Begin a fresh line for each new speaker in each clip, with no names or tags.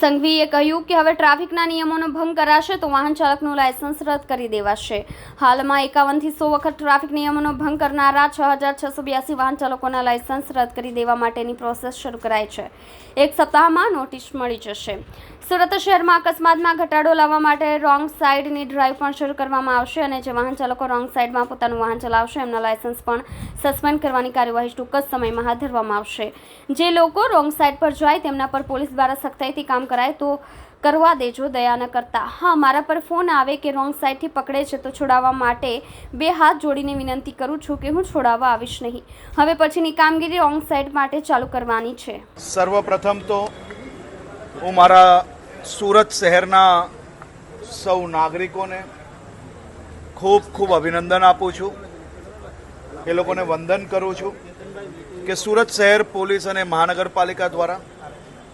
સંઘવીએ કહ્યું કે હવે ટ્રાફિકના નિયમોનો ભંગ કરાશે તો વાહન ચાલકનું લાયસન્સ રદ કરી દેવાશે. હાલમાં એકાવનથી સો વખત ટ્રાફિક નિયમોનો ભંગ કરનારા છ હજાર છસો બ્યાસી વાહન ચાલકોના લાયસન્સ રદ કરી દેવા માટેની પ્રોસેસ શરૂ કરાઈ છે. એક સપ્તાહમાં નોટિસ મળી જશે. સુરત શહેરમાં અકસ્માતમાં ઘટાડો લાવવા માટે રોંગ સાઇડની ડ્રાઈવ પણ શરૂ કરવામાં આવશે અને જે વાહન ચાલકો રોંગ સાઇડમાં પોતાનું વાહન ચલાવશે, એમના લાયસન્સ પણ સસ્પેન્ડ કરવાની કાર્યવાહી ટૂંક જ સમયમાં હાથ ધરવામાં આવશે. જે લોકો રોંગ સાઇડ પર જાય, તેમના પર પોલીસ દ્વારા સખ્તાઈથી કામ કરાય તો કરવા દેજો દયા ન કરતા. હા, મારા પર ફોન આવે કે રોંગ સાઈડથી પકડે છે તો છોડાવવા માટે બે હાથ જોડીને વિનંતી કરું છું કે હું છોડાવવા આવીશ નહીં. હવે પછીની કામગીરી રોંગ સાઈડ માટે ચાલુ કરવાની છે.
સર્વપ્રથમ તો હું મારા સુરત શહેરના સૌ નાગરિકોને ખૂબ ખૂબ અભિનંદન આપું છું. એ લોકોને વંદન કરું છું કે સુરત શહેર પોલીસ અને મહાનગરપાલિકા દ્વારા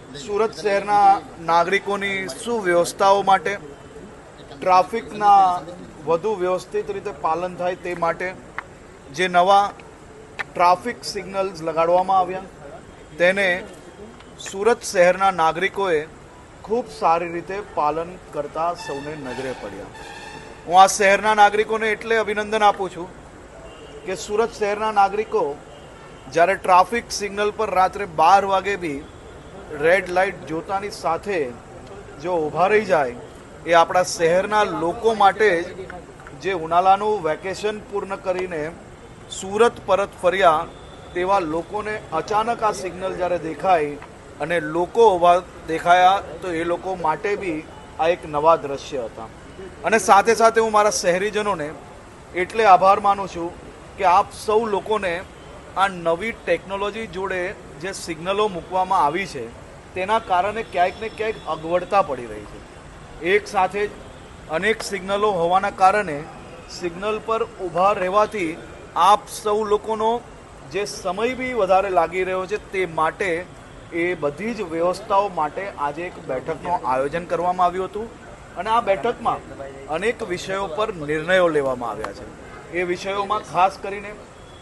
સુરત શહેરના નાગરિકોની સુવ્યવસ્થાઓ માટે, ટ્રાફિકના વધુ વ્યવસ્થિત રીતે પાલન થાય તે માટે જે નવા ટ્રાફિક સિગ્નલ્સ લગાડવામાં આવ્યા, તેને સુરત શહેરના નાગરિકોએ ખૂબ સારી રીતે પાલન કરતા સૌને નજરે પડ્યા. હું આ શહેરના નાગરિકોને એટલે અભિનંદન આપું છું કે સુરત શહેરના નાગરિકો જ્યારે ટ્રાફિક સિગ્નલ પર રાત્રે બાર વાગે બી રેડ લાઇટ જોતાની સાથે જો ઊભા રહી જાય, એ આપણા શહેરના લોકો માટે જ જે ઉનાળાનું વેકેશન પૂર્ણ કરીને સુરત પરત ફર્યા તેવા લોકોને અચાનક આ સિગ્નલ જ્યારે દેખાય અને લોકો ઊભા દેખાયા, તો એ લોકો માટે બી આ એક નવા દ્રશ્ય હતા. અને સાથે સાથે હું મારા શહેરીજનોને એટલે આભાર માનું છું કે આપ સૌ લોકોને આ નવી ટેકનોલોજી જોડે જે સિગ્નલો મૂકવામાં આવી છે, તેના કારણે ક્યાંક ને ક્યાંક અગવડતા પડી રહી છે. એક સાથે જ અનેક સિગ્નલો હોવાના કારણે સિગ્નલ પર ઊભા રહેવાથી આપ સૌ લોકોનો જે સમય બી વધારે લાગી રહ્યો છે તે માટે એ બધી જ વ્યવસ્થાઓ માટે આજે એક બેઠકનું આયોજન કરવામાં આવ્યું હતું અને આ બેઠકમાં અનેક વિષયો પર નિર્ણયો લેવામાં આવ્યા છે. એ વિષયોમાં ખાસ કરીને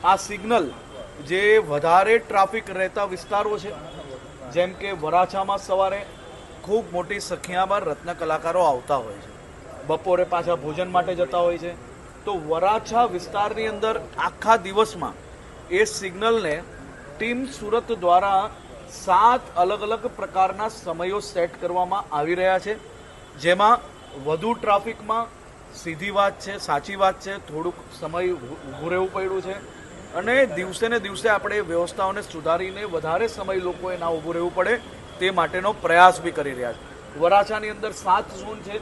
આ સિગ્નલ જે વધારે ટ્રાફિક રહેતા વિસ્તારો છે, જેમ કે વરાછામાં સવારે ખૂબ મોટી સંખ્યામાં રત્ન કલાકારો આવતા હોય છે. બપોરે પાછા ભોજન માટે જતા હોય છે. તો વરાછા વિસ્તારની અંદર આખા દિવસમાં એ સિગ્નલને ટીમ સુરત દ્વારા સાત અલગ અલગ પ્રકારના સમયો સેટ કરવામાં આવી રહ્યા છે. જેમાં વધુ ટ્રાફિકમાં સીધી વાત છે, સાચી વાત છે, થોડુંક સમય ઊભું રહેવું પડ્યું છે. અને દિવસે ને દિવસે આપણે વ્યવસ્થાઓને સુધારીને વધારે સમય લોકોએ ના ઊભું રહેવું પડે તે માટેનો પ્રયાસ બી કરી રહ્યા છે. વરાછાની અંદર સાત ઝોન છે.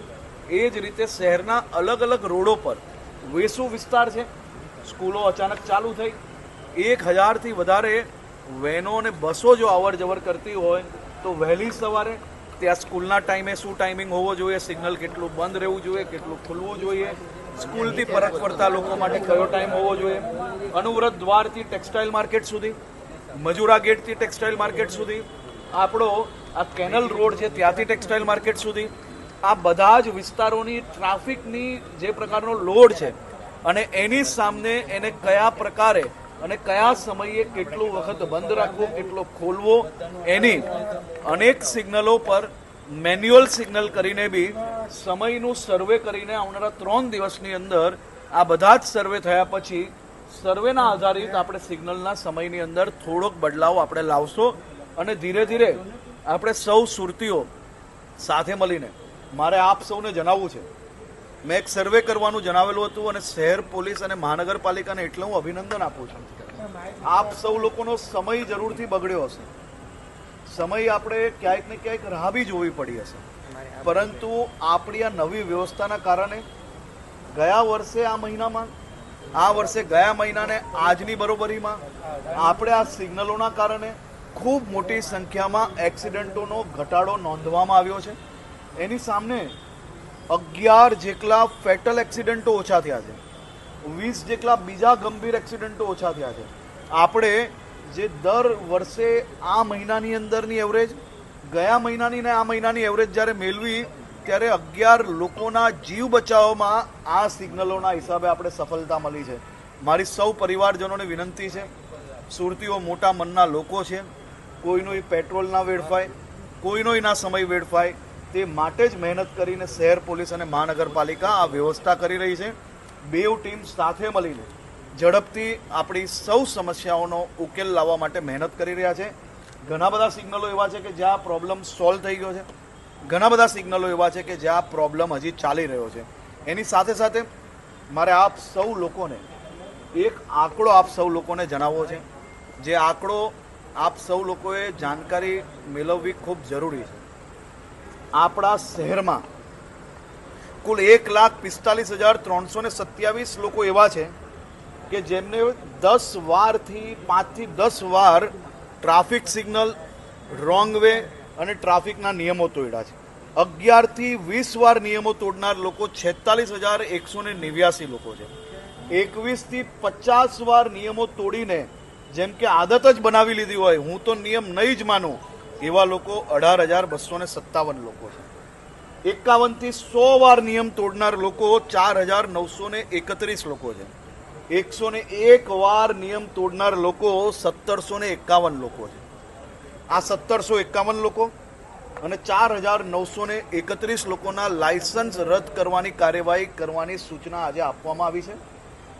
એ જ રીતે શહેરના અલગ અલગ રોડો પર વેસુ વિસ્તાર છે. સ્કૂલો અચાનક ચાલુ થઈ. એક હજારથી વધારે વેનો અને બસો જો અવર જવર કરતી હોય તો વહેલી સવારે ત્યાં સ્કૂલના ટાઈમે શું ટાઈમિંગ હોવો જોઈએ સિગ્નલ કેટલું બંધ રહેવું જોઈએ, કેટલું ખુલવું જોઈએ સ્કૂલથી પરત ફરતા લોકો માટે કયો ટાઈમ હોવો જોઈએ? અનુવ્રત દ્વારથી ટેક્સટાઇલ માર્કેટ સુધી, મજુરા ગેટથી ટેક્સટાઇલ માર્કેટ સુધી, આપણો આ કેનલ રોડ છે ત્યાંથી ટેક્સટાઇલ માર્કેટ સુધી, આ બધા જ વિસ્તારોની ટ્રાફિકની જે પ્રકારનો લોડ છે અને એની સામે એને કયા પ્રકારે અને કયા સમયે કેટલું વખત બંધ રાખવો, કેટલો ખોલવો, એની અનેક સિગ્નલો પર મેન્યુઅલ સિગ્નલ કરીને બી સમયનું સર્વે કરીને આવનારા ત્રણ દિવસની અંદર આ બધા જ સર્વે થયા પછી સર્વેના આધારિત આપણે સિગ્નલના સમયની અંદર થોડોક બદલાવ આપણે લાવશો અને ધીરે ધીરે આપણે સૌ સુરતીઓ સાથે મળીને, મારે આપ સૌને જણાવવું છે. મેં એક સર્વે કરવાનું જણાવેલું હતું અને શહેર પોલીસ અને મહાનગરપાલિકાને એટલે હું અભિનંદન આપું છું. આપ સૌ લોકોનો સમય જરૂરથી બગડ્યો હશે. સમય આપણે ક્યાંક ને ક્યાંક રાહ બી જોવી પડી હશે. પરંતુ આપણી આ નવી વ્યવસ્થાના કારણે ગયા વર્ષે આ મહિનામાં, આ વર્ષે ગયા મહિનાને આજની બરોબરીમાં આપણે આ સિગ્નલોના કારણે ખૂબ મોટી સંખ્યામાં એક્સિડન્ટોનો ઘટાડો નોંધવામાં આવ્યો છે. એની સામે અગિયાર જેટલા ફેટલ એક્સિડન્ટો ઓછા થયા છે. વીસ જેટલા બીજા ગંભીર એક્સિડન્ટો ઓછા થયા છે. આપણે જે દર વર્ષે આ મહિનાની અંદરની એવરેજ ગયા મહિનાની ને આ મહિનાની એવરેજ જ્યારે મેળવી, ત્યારે અગિયાર લોકોના જીવ બચાવમાં આ સિગ્નલોના હિસાબે આપણે સફળતા મળી છે. મારી સૌ પરિવારજનોને વિનંતી છે, સુરતીઓ મોટા મનના લોકો છે કોઈનો પેટ્રોલ ના વેડફાય કોઈનો ના સમય વેડફાય, તે માટે જ મહેનત કરીને શહેર પોલીસ અને મહાનગરપાલિકા આ વ્યવસ્થા કરી રહી છે. બેવ ટીમ સાથે મળીને ઝડપથી આપણી સૌ સમસ્યાઓનો ઉકેલ લાવવા માટે મહેનત કરી રહ્યા છે. ઘણા બધા સિગ્નલો એવા છે કે જ્યાં પ્રોબ્લેમ સોલ્વ થઈ ગયો છે. ઘણા બધા સિગ્નલો એવા છે કે જ્યાં પ્રોબ્લેમ હજી ચાલી રહ્યો છે. એની સાથે સાથે મારે આપ સૌ લોકોને એક આંકડો આપ સૌ લોકોને જણાવવો છે. જે આંકડો આપ સૌ લોકોએ જાણકારી મેળવવી ખૂબ જરૂરી છે. આપણા શહેરમાં કુલ એક લાખ પિસ્તાલીસ હજાર ત્રણસો ને સત્યાવીસ લોકો એવા છે કે જેમને દસ વારથી પાંચથી દસ વાર ટ્રાફિક સિગ્નલ રોંગ વે અને ટ્રાફિકના નિયમો તોડ્યા છે. અગિયારથી વીસ વાર નિયમો તોડનાર લોકો છેતાલીસ હજાર એકસો ને નેવ્યાસી લોકો છે. એકવીસથી પચાસ વાર નિયમો તોડીને જેમ કે આદત જ બનાવી લીધી હોય, હું તો નિયમ નહીં જ માનું, એવા લોકો અઢાર હજાર બસો ને સત્તાવન લોકો છે. એકાવનથી સો વાર નિયમ તોડનાર લોકો ચાર હજાર નવસો ને એકત્રીસ લોકો છે. એકસો ને એક વાર નિયમ તોડનાર લોકો સત્તરસો ને એકાવન લોકો છે. આ સત્તરસો એકાવન લોકો અને ચાર હજાર નવસો ને એકત્રીસ લોકોના લાયસન્સ રદ કરવાની કાર્યવાહી કરવાની સૂચના આજે આપવામાં આવી છે.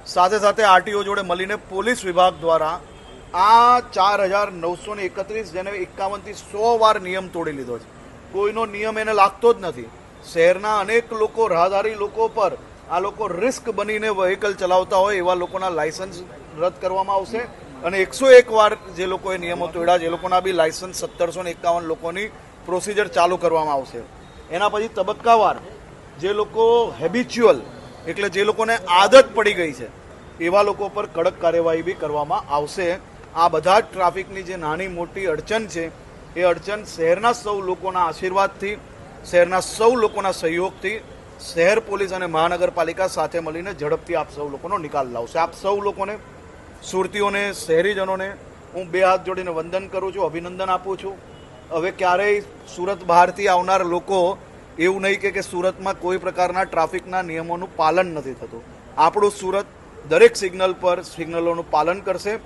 સાથે સાથે આરટીઓ જોડે મળીને પોલીસ વિભાગ દ્વારા આ ચાર હજાર નવસો ને એકત્રીસ જેને એકાવનથી સો વાર નિયમ તોડી લીધો છે. કોઈનો નિયમ એને લાગતો જ નથી. શહેરના અનેક લોકો, રાહદારી લોકો પર આ લોકો રિસ્ક બનીને વ્હીકલ ચલાવતા હોય એવા લોકોના લાયસન્સ રદ કરવામાં આવશે. અને એકસો એક વાર જે લોકોએ નિયમો તોડ્યા, જે લોકોના બી લાયસન્સ સત્તરસો એકાવન લોકોની પ્રોસિજર ચાલુ કરવામાં આવશે. એના પછી તબક્કાવાર જે લોકો હેબિચ્યુઅલ એટલે જે લોકોને આદત પડી ગઈ છે, એવા લોકો પર કડક કાર્યવાહી બી કરવામાં આવશે. આ બધા જ ટ્રાફિકની જે નાની મોટી અડચણ છે, એ અડચણ શહેરના સૌ લોકોના આશીર્વાદથી, શહેરના સૌ લોકોના સહયોગથી શહેર પોલીસ અને મહાનગરપાલિકા સાથે મળીને ઝડપથી આપ સૌ લોકોનો નિકાલ લાવશે. આપ સૌ લોકોને, સુરતીઓને, શહેરીજનોને હું બે હાથ જોડીને વંદન કરું છું, અભિનંદન આપું છું. હવે ક્યારેય સુરત બહારથી આવનાર લોકો એવું નહીં કે કે સુરતમાં કોઈ પ્રકારના ટ્રાફિકના નિયમોનું પાલન નથી થતું. આપણું સુરત દરેક સિગ્નલ પર સિગ્નલોનું પાલન કરશે.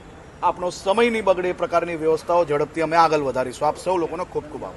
આપણો સમય નહીં બગડે એ પ્રકારની વ્યવસ્થાઓ ઝડપથી અમે આગળ વધારીશું. આપ સૌ લોકોનો ખૂબ ખૂબ આભાર.